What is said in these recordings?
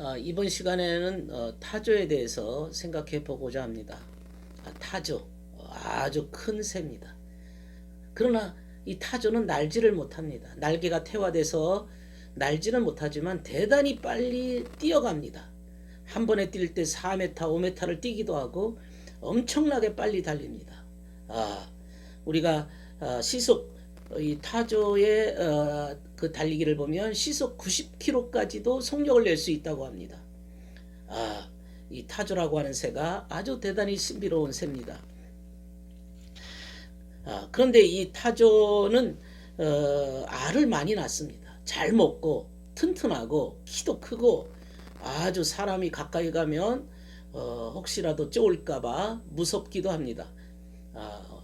어, 이번 시간에는 어, 타조에 대해서 생각해 보고자 합니다. 아, 타조 어, 아주 큰 새입니다. 그러나 이 타조는 날지를 못합니다. 날개가 태화돼서 날지는 못하지만 대단히 빨리 뛰어갑니다. 한 번에 뛸 때 4m, 5m를 뛰기도 하고 엄청나게 빨리 달립니다. 아, 우리가 아, 시속 이 타조의 어, 그 달리기를 보면 시속 90km까지도 속력을 낼 수 있다고 합니다. 아, 이 타조라고 하는 새가 아주 대단히 신비로운 새입니다. 아, 그런데 이 타조는 어, 알을 많이 낳습니다. 잘 먹고 튼튼하고 키도 크고 아주 사람이 가까이 가면 어, 혹시라도 쫄까봐 무섭기도 합니다. 아,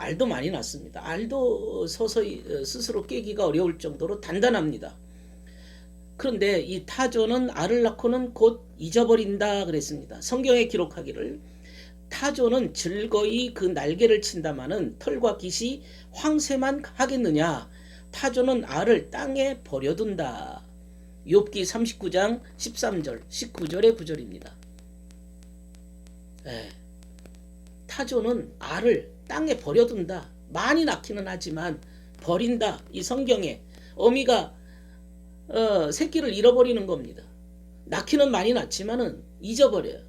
알도 많이 낳습니다. 알도 서서히 어, 스스로 깨기가 어려울 정도로 단단합니다. 그런데 이 타조는 알을 낳고는 곧 잊어버린다 그랬습니다. 성경에 기록하기를 타조는 즐거이 그 날개를 친다마는 털과 깃이 황새만 하겠느냐 타조는 알을 땅에 버려둔다. 욥기 39장 13절 19절의 구절입니다. 예. 타조는 알을 땅에 버려둔다. 많이 낳기는 하지만 버린다. 이 성경에 어미가 어, 새끼를 잃어버리는 겁니다. 낳기는 많이 낳지만은 잊어버려요.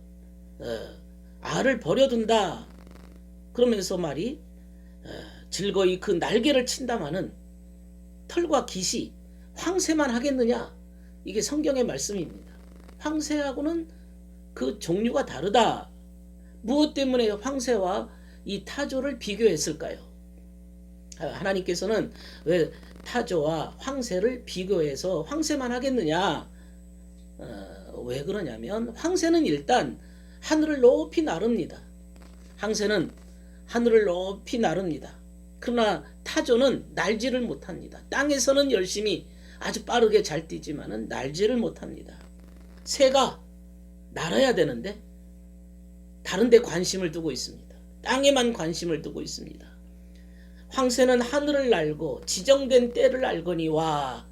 어, 알을 버려둔다. 그러면서 말이 어, 즐거이 그 날개를 친다마는 털과 깃이 황새만 하겠느냐? 이게 성경의 말씀입니다. 황새하고는 그 종류가 다르다. 무엇 때문에 황새와 이 타조를 비교했을까요? 아, 하나님께서는 왜 타조와 황새를 비교해서 황새만 하겠느냐? 어, 왜 그러냐면 황새는 일단 하늘을 높이 나릅니다. 황새는 하늘을 높이 나릅니다. 그러나 타조는 날지를 못합니다. 땅에서는 열심히 아주 빠르게 잘 뛰지만은 날지를 못합니다. 새가 날아야 되는데 다른 데 관심을 두고 있습니다. 땅에만 관심을 두고 있습니다. 황새는 하늘을 날고 지정된 때를 알거니와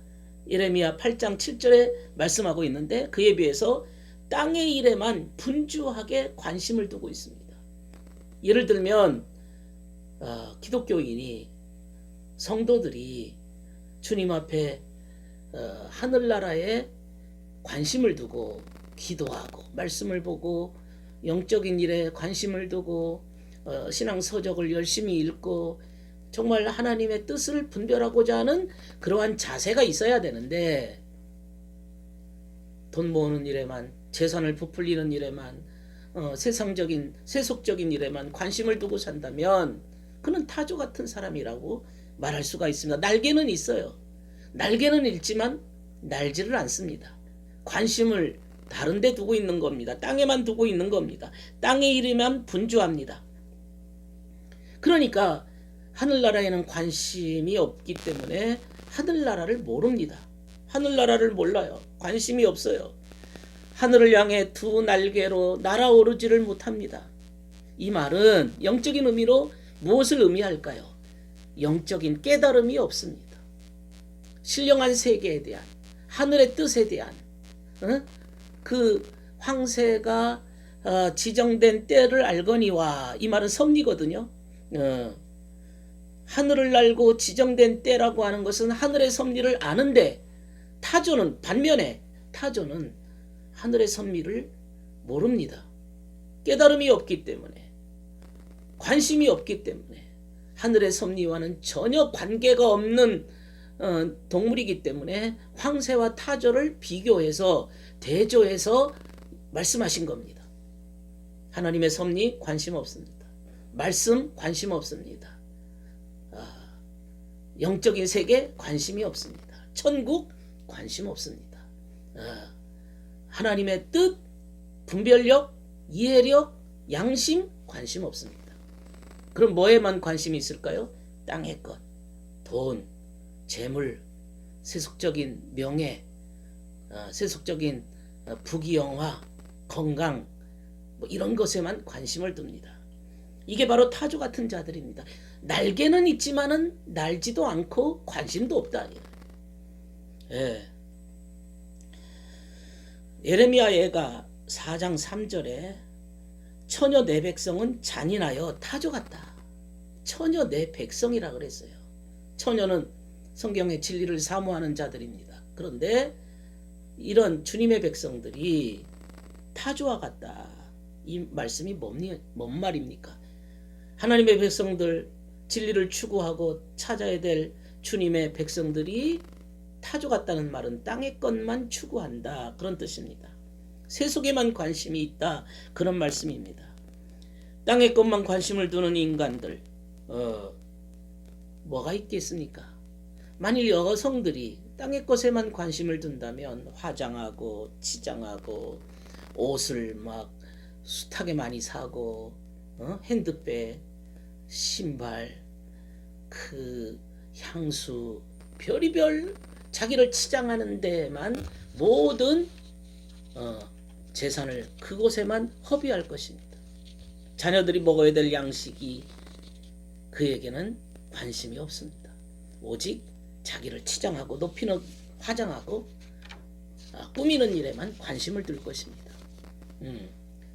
예레미야 8장 7절에 말씀하고 있는데 그에 비해서 땅의 일에만 분주하게 관심을 두고 있습니다. 예를 들면 어, 기독교인이 성도들이 주님 앞에 어, 하늘나라에 관심을 두고 기도하고 말씀을 보고 영적인 일에 관심을 두고 어, 신앙 서적을 열심히 읽고 정말 하나님의 뜻을 분별하고자 하는 그러한 자세가 있어야 되는데 돈 모으는 일에만 재산을 부풀리는 일에만 어, 세상적인 세속적인 일에만 관심을 두고 산다면 그는 타조 같은 사람이라고 말할 수가 있습니다. 날개는 있어요. 날개는 있지만 날지를 않습니다. 관심을 다른 데 두고 있는 겁니다. 땅에만 두고 있는 겁니다. 땅의 일에만 분주합니다. 그러니까 하늘나라에는 관심이 없기 때문에 하늘나라를 모릅니다. 하늘나라를 몰라요. 관심이 없어요. 하늘을 향해 두 날개로 날아오르지를 못합니다. 이 말은 영적인 의미로 무엇을 의미할까요? 영적인 깨달음이 없습니다. 신령한 세계에 대한 하늘의 뜻에 대한 어? 그 황새가 어, 지정된 때를 알거니와 이 말은 섭리거든요. 어, 하늘을 날고 지정된 때라고 하는 것은 하늘의 섭리를 아는데 타조는 반면에 타조는 하늘의 섭리를 모릅니다. 깨달음이 없기 때문에 관심이 없기 때문에 하늘의 섭리와는 전혀 관계가 없는 어, 동물이기 때문에 황새와 타조를 비교해서 대조해서 말씀하신 겁니다. 하나님의 섭리 관심 없습니다. 말씀 관심 없습니다. 아, 영적인 세계 관심이 없습니다. 천국 관심 없습니다. 아, 하나님의 뜻, 분별력, 이해력, 양심 관심 없습니다. 그럼 뭐에만 관심이 있을까요? 땅의 것, 돈, 재물, 세속적인 명예, 어, 세속적인 어, 부귀영화, 건강 뭐 이런 것에만 관심을 둡니다. 이게 바로 타조 같은 자들입니다. 날개는 있지만은 날지도 않고 관심도 없다. 예. 예레미야 예가 4장 3절에 처녀 내 백성은 잔인하여 타조 같다. 처녀 내 백성이라 그랬어요. 처녀는 성경의 진리를 사모하는 자들입니다. 그런데 이런 주님의 백성들이 타조와 같다. 이 말씀이 뭡니, 뭔 말입니까? 하나님의 백성들 진리를 추구하고 찾아야 될 주님의 백성들이 타조 같다는 말은 땅의 것만 추구한다. 그런 뜻입니다. 세속에만 관심이 있다. 그런 말씀입니다. 땅의 것만 관심을 두는 인간들, 어, 뭐가 있겠습니까? 만일 여성들이 땅의 것에만 관심을 둔다면 화장하고 치장하고 옷을 막 숱하게 많이 사고 어? 핸드백, 신발, 그 향수, 별의별 자기를 치장하는 데만 모든 어, 재산을 그곳에만 허비할 것입니다. 자녀들이 먹어야 될 양식이 그에게는 관심이 없습니다. 오직 자기를 치장하고 높이는 화장하고 아, 꾸미는 일에만 관심을 둘 것입니다. 음.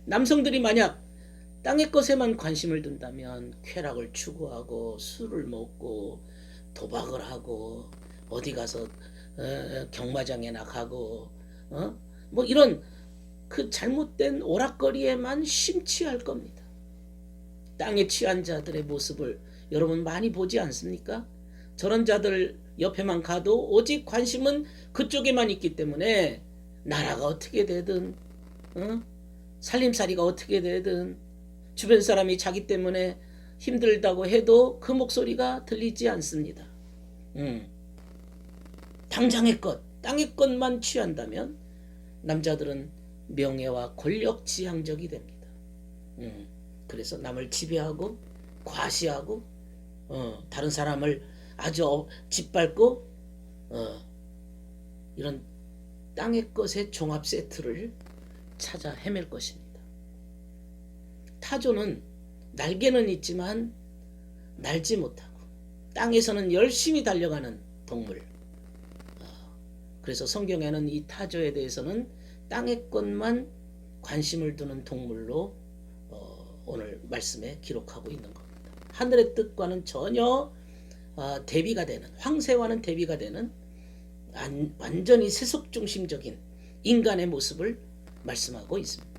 남성들이 만약 땅의 것에만 관심을 둔다면 쾌락을 추구하고 술을 먹고 도박을 하고 어디 가서 어, 경마장에 나가고 어? 뭐 이런 그 잘못된 오락거리에만 심취할 겁니다. 땅에 취한 자들의 모습을 여러분 많이 보지 않습니까? 저런 자들 옆에만 가도 오직 관심은 그쪽에만 있기 때문에 나라가 어떻게 되든 어? 살림살이가 어떻게 되든 주변 사람이 자기 때문에 힘들다고 해도 그 목소리가 들리지 않습니다. 음. 당장의 것, 땅의 것만 취한다면 남자들은 명예와 권력 지향적이 됩니다. 음. 그래서 남을 지배하고 과시하고 어, 다른 사람을 아주 어, 짓밟고 어, 이런 땅의 것의 종합 세트를 찾아 헤맬 것입니다. 타조는 날개는 있지만 날지 못하고 땅에서는 열심히 달려가는 동물. 어, 그래서 성경에는 이 타조에 대해서는 땅의 것만 관심을 두는 동물로 어, 오늘 말씀에 기록하고 있는 겁니다. 하늘의 뜻과는 전혀 어, 대비가 되는 황새와는 대비가 되는 완전히 세속 중심적인 인간의 모습을 말씀하고 있습니다.